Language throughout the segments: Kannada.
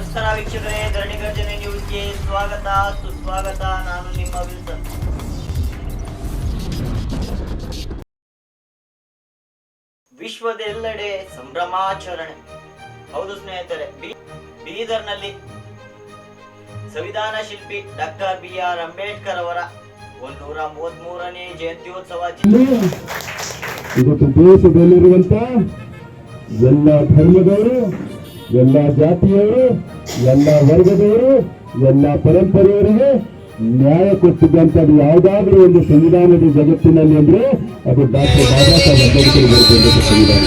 ನಮಸ್ಕಾರ ವೀಕ್ಷಕರೇ ಧರಣಿ ಗರ್ಜನೆ ನ್ಯೂಸ್ಗೆ ಸ್ವಾಗತ. ಸುಸ್ವಾಗತ. ನಾನು ನಿಮ್ಮ ವಿಲ್ಸನ್ ವಿಶ್ವದೆಲ್ಲೆಡೆ ಸಂಭ್ರಮಾಚರಣೆ. ಹೌದು ಸ್ನೇಹಿತರೆ ಬೀದರ್ನಲ್ಲಿ ಸಂವಿಧಾನ ಶಿಲ್ಪಿ ಡಾಕ್ಟರ್ ಬಿ ಆರ್ ಅಂಬೇಡ್ಕರ್ ಅವರ ಒಂದೂರ ಮೂವತ್ಮೂರನೇ ಜಯಂತ್ಯೋತ್ಸವ ಇವತ್ತು ದೇಶದಲ್ಲಿರುವಂತ ಎಲ್ಲ ಧರ್ಮದವರು, ಎಲ್ಲ ಜಾತಿಯವರು ಎಲ್ಲ ವರ್ಗದವರು, ಎಲ್ಲ ಪರಂಪರೆಯವರಿಗೆ ನ್ಯಾಯ ಕೊಟ್ಟಿದ್ದಂಥದ್ದು ಯಾವುದಾದ್ರೂ ಒಂದು ಸಂವಿಧಾನದ ಜಗತ್ತಿನಲ್ಲಿ ಅಂದ್ರೆ ಅದು ಡಾಕ್ಟರ್ ಬಾಬಾ ಸಾಹೇಬ್ ಅಂಬೇಡ್ಕರ್ ಬರೆದಂತಹ ಸಂವಿಧಾನ.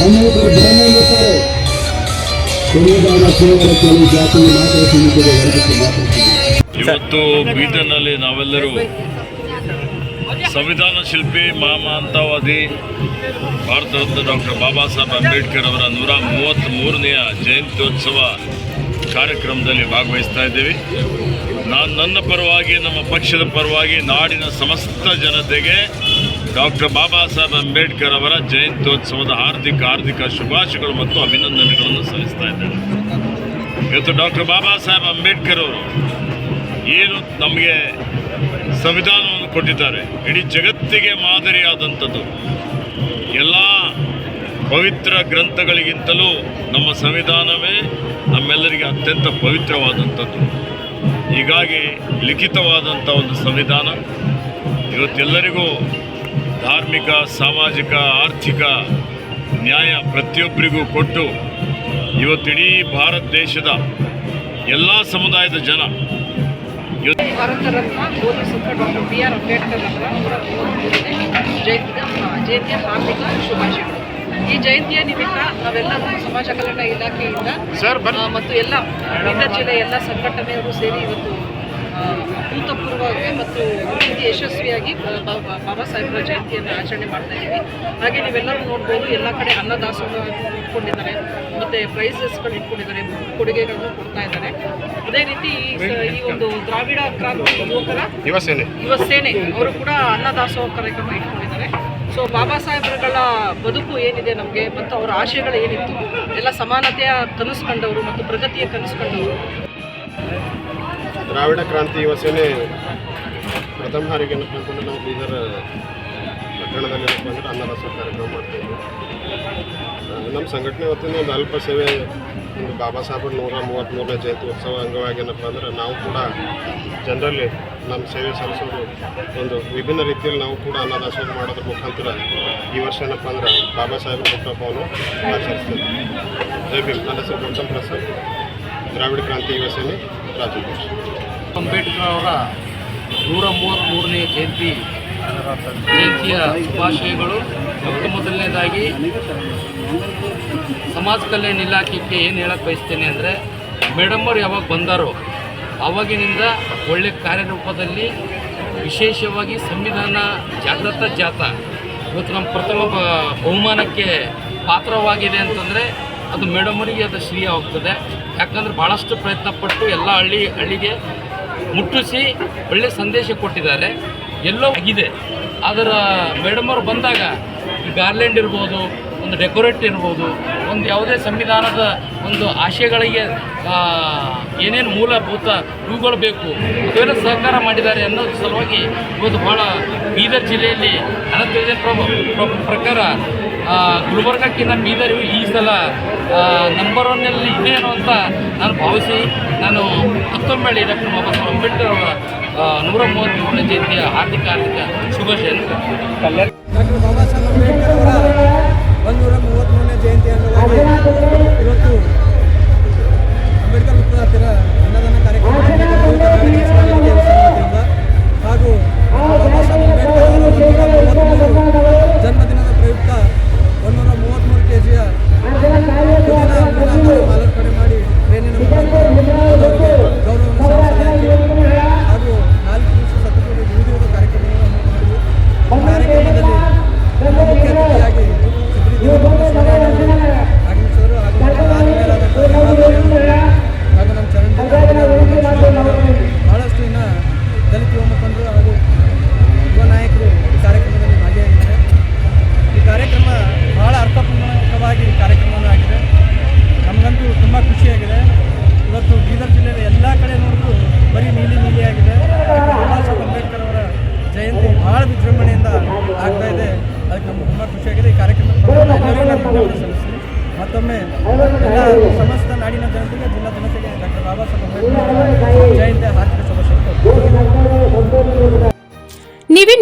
ಸಂವಿಧಾನ ಮಾತ್ರ ಇವತ್ತು ಬೀದರ್ನಲ್ಲಿ ನಾವೆಲ್ಲರೂ ಸಂವಿಧಾನ ಶಿಲ್ಪಿ ಮಹಾಮಾಂತವಾದಿ ಭಾರತರತ್ನ ಡಾಕ್ಟರ್ ಬಾಬಾ ಸಾಹೇಬ್ ಅಂಬೇಡ್ಕರ್ ಅವರ ನೂರ ಮೂವತ್ತ್ ಮೂರನೆಯ ಜಯಂತ್ಯೋತ್ಸವ ಕಾರ್ಯಕ್ರಮದಲ್ಲಿ ಭಾಗವಹಿಸ್ತಾ ಇದ್ದೀವಿ. ನಾನು ನನ್ನ ಪರವಾಗಿ, ನಮ್ಮ ಪಕ್ಷದ ಪರವಾಗಿ, ನಾಡಿನ ಸಮಸ್ತ ಜನತೆಗೆ ಡಾಕ್ಟರ್ ಬಾಬಾ ಸಾಹೇಬ್ ಅಂಬೇಡ್ಕರ್ ಅವರ ಜಯಂತ್ಯೋತ್ಸವದ ಹಾರ್ದಿಕ ಹಾರ್ದಿಕ ಶುಭಾಶಯಗಳು ಮತ್ತು ಅಭಿನಂದನೆಗಳನ್ನು ಸಲ್ಲಿಸ್ತಾ ಇದ್ದೇನೆ. ಇವತ್ತು ಡಾಕ್ಟರ್ ಬಾಬಾ ಸಾಹೇಬ್ ಅಂಬೇಡ್ಕರ್ ಅವರು ಏನು ನಮಗೆ ಸಂವಿಧಾನವನ್ನು ಕೊಟ್ಟಿದ್ದಾರೆ. ಇಡೀ ಜಗತ್ತಿಗೆ ಮಾದರಿಯಾದಂಥದ್ದು. ಎಲ್ಲ ಪವಿತ್ರ ಗ್ರಂಥಗಳಿಗಿಂತಲೂ ನಮ್ಮ ಸಂವಿಧಾನವೇ ನಮ್ಮೆಲ್ಲರಿಗೆ ಅತ್ಯಂತ ಪವಿತ್ರವಾದಂಥದ್ದು. ಹೀಗಾಗಿ ಲಿಖಿತವಾದಂಥ ಒಂದು ಸಂವಿಧಾನ. ಇವತ್ತೆಲ್ಲರಿಗೂ ಧಾರ್ಮಿಕ, ಸಾಮಾಜಿಕ, ಆರ್ಥಿಕ ನ್ಯಾಯ ಪ್ರತಿಯೊಬ್ಬರಿಗೂ ಕೊಟ್ಟು ಇವತ್ತಿಡೀ ಭಾರತ ದೇಶದ ಎಲ್ಲ ಸಮುದಾಯದ ಜನ ಭಾರತ ರತ್ನ ಬೋಧಿಸಂತ ಡಾಕ್ಟರ್ ಬಿ ಆರ್ ಅಂಬೇಡ್ಕರ್ ಅವರ ನೂರ ಜಯಂತಿಯ ಜಯಂತಿಯ ಹಾರ್ದಿಕ ಈ ಜಯಂತಿಯ ನಿಮಿತ್ತ ನಾವೆಲ್ಲರೂ ಸಮಾಜ ಕಲ್ಯಾಣ ಇಲಾಖೆಯಿಂದ ಮತ್ತು ಎಲ್ಲ ಬೀದರ್ ಜಿಲ್ಲೆಯ ಎಲ್ಲ ಸಂಘಟನೆಯವರು ಸೇರಿ ಇವತ್ತು ಭೂತಪೂರ್ವವಾಗಿ ಮತ್ತು ಯಶಸ್ವಿಯಾಗಿ ಬಾಬಾ ಸಾಹೇಬರ ಜಯಂತಿಯನ್ನು ಆಚರಣೆ ಮಾಡ್ತಾ ಇದ್ದೀವಿ ಹಾಗೆ ನೀವೆಲ್ಲರೂ ನೋಡ್ಬೋದು, ಎಲ್ಲ ಕಡೆ ಅನ್ನದಾಸೋಹ ಇಟ್ಕೊಂಡಿದ್ದಾರೆ. ಮತ್ತು ಪ್ರೈಸಸ್ಗಳು ಇಟ್ಕೊಂಡಿದ್ದಾರೆ ಕೊಡುಗೆಗಳನ್ನು ಕೊಡ್ತಾ ಇದ್ದಾರೆ. ಅದೇ ರೀತಿ ಈ ಒಂದು ದ್ರಾವಿಡ ಕ್ರಾಂತಿ ಯುವಕರ ಯುವ ಸೇನೆ ಯುವ ಸೇನೆ ಅವರು ಕೂಡ ಅನ್ನದಾಸೋಹ ಕಾರ್ಯಕ್ರಮ ಇಟ್ಕೊಂಡಿದ್ದಾರೆ. ಸೊ ಬಾಬಾ ಸಾಹೇಬ್ರಗಳ ಬದುಕು ಏನಿದೆ ನಮಗೆ ಮತ್ತು ಅವರ ಆಶಯಗಳು ಏನಿತ್ತು ಎಲ್ಲ ಸಮಾನತೆಯ ಕನಸು ಕಂಡವರು ಮತ್ತು ಪ್ರಗತಿಯ ಕನಸು ಕಂಡವರು ದ್ರಾವಿಡ ಕ್ರಾಂತಿ ಯುವ ಸೇನೆ ಪ್ರಥಮ ಹಾರಿಗೆ ನಾವು ಬೀದರ್ ಪಟ್ಟಣದಲ್ಲಿ ಏನಪ್ಪ ಅನ್ನದಾಸೋಹ ಕಾರ್ಯಕ್ರಮ ಮಾಡ್ತೀವಿ. ನಮ್ಮ ಸಂಘಟನೆ ವತಿಯಿಂದ ಒಂದು ಅಲ್ಪ ಸೇವೆ ಒಂದು ಬಾಬಾ ಸಾಹೇಬ್ ನೂರ ಮೂವತ್ತ್ಮೂರನೇ ಜಯಂತಿ ಉತ್ಸವ ಅಂಗವಾಗಿ ಏನಪ್ಪ ಅಂದ್ರೆ ನಾವು ಕೂಡ ಜನರಲ್ಲಿ ನಮ್ಮ ಸೇವೆ ಸಲ್ಲಿಸೋದು ಒಂದು ವಿಭಿನ್ನ ರೀತಿಯಲ್ಲಿ ನಾವು ಕೂಡ ಅನ್ನದಾಸೋಹ ಮಾಡೋದ್ರ ಮುಖಾಂತರ ಈ ವರ್ಷ ಏನಪ್ಪ ಅಂದ್ರೆ ಬಾಬಾ ಸಾಹೇಬ್ರ ಹುಟ್ಟಹಬ್ಬವನ್ನು ಆಚರಿಸ್ತೀವಿ. ಜೈ ಭೀಮ್. ನನ್ನ ಹೆಸರು ಗೌತಮ್ ಪ್ರಸಾದ್. ದ್ರಾವಿಡ ಕ್ರಾಂತಿ ಯುವ ಸೇನೆ ರಾಜೀವ್ ಅಂಬೇಡ್ಕರ್ ಅವರ ನೂರ ಮೂವತ್ತ್ಮೂರನೇ ಜಯಂತಿ ಜಯಂತಿಯ ಶುಭಾಶಯಗಳು. ಮೊಟ್ಟ ಮೊದಲನೇದಾಗಿ, ಸಮಾಜ ಕಲ್ಯಾಣ ಇಲಾಖೆಗೆ ಏನು ಹೇಳಕ್ಕೆ ಬಯಸ್ತೇನೆ ಅಂದರೆ ಅವ್ರು ಯಾವಾಗ ಬಂದಾರೋ ಆವಾಗಿನಿಂದ ಒಳ್ಳೆ ಕಾರ್ಯರೂಪದಲ್ಲಿ ವಿಶೇಷವಾಗಿ ಸಂವಿಧಾನ ಜಾಗೃತ ಜಾಥಾ ಇವತ್ತು ನಮ್ಮ ಪ್ರಥಮ ಬಹುಮಾನಕ್ಕೆ ಪಾತ್ರವಾಗಿದೆ ಅಂತಂದರೆ, ಅದು ಮೇಡಮರಿಗೆ ಅದು ಶ್ರೀಯ ಹೋಗ್ತದೆ ಯಾಕಂದರೆ ಭಾಳಷ್ಟು ಪ್ರಯತ್ನಪಟ್ಟು ಎಲ್ಲ ಹಳ್ಳಿ, ಹಳ್ಳಿಗೆ ಮುಟ್ಟಿಸಿ ಒಳ್ಳೆ ಸಂದೇಶ ಕೊಟ್ಟಿದ್ದಾರೆ. ಎಲ್ಲೋ ಆಗಿದೆ. ಅದರ ಮೇಡಮ್ ಅವರು ಬಂದಾಗ ಗಾರ್ಲೆಂಡ್ ಇರ್ಬೋದು, ಒಂದು ಡೆಕೋರೇಟ್ ಇರ್ಬೋದು, ಒಂದು ಯಾವುದೇ ಸಂವಿಧಾನದ ಒಂದು ಆಶಯಗಳಿಗೆ ಏನೇನು ಮೂಲಭೂತ ಇವುಗಳು ಬೇಕು ಇವೆಲ್ಲ ಸಹಕಾರ ಮಾಡಿದ್ದಾರೆ ಅನ್ನೋದ್ರ ಸಲುವಾಗಿ ಇವತ್ತು ಭಾಳ ಬೀದರ್ ಜಿಲ್ಲೆಯಲ್ಲಿ ಅನಂತ ಪ್ರಭು ಪ್ರ- ಪ್ರ- ಪ್ರಕಾರ ಗುಲ್ಬರ್ಗಕ್ಕಿಂತ ಬೀದರ್ ಈ ಸಲ ನಂಬರ್ ಒನ್ನಲ್ಲಿ ಇದೇನು ಅಂತ ನಾನು ಭಾವಿಸಿ, ನಾನು ಮತ್ತೊಮ್ಮೆ ಡಾಕ್ಟರ್ ಬಾಬಾ ಅಂಬೇಡ್ಕರ್ ಅವರ ನೂರ ಮೂವತ್ತ್ಮೂರನೇ ಜಯಂತಿಯ ಹಾರ್ದಿಕ ಹಾರ್ದಿಕ ಶುಭಾಶಯವನ್ನು ದಲಿತ ಯುವ ಮುಖಂಡರು ಹಾಗೂ ಯುವ ನಾಯಕರು ಕಾರ್ಯಕ್ರಮದಲ್ಲಿ ಭಾಗಿಯಾಗಿದ್ದಾರೆ. ಈ ಕಾರ್ಯಕ್ರಮ ಬಹಳ ಅರ್ಥಪೂರ್ಣಕವಾಗಿ ಕಾರ್ಯಕ್ರಮ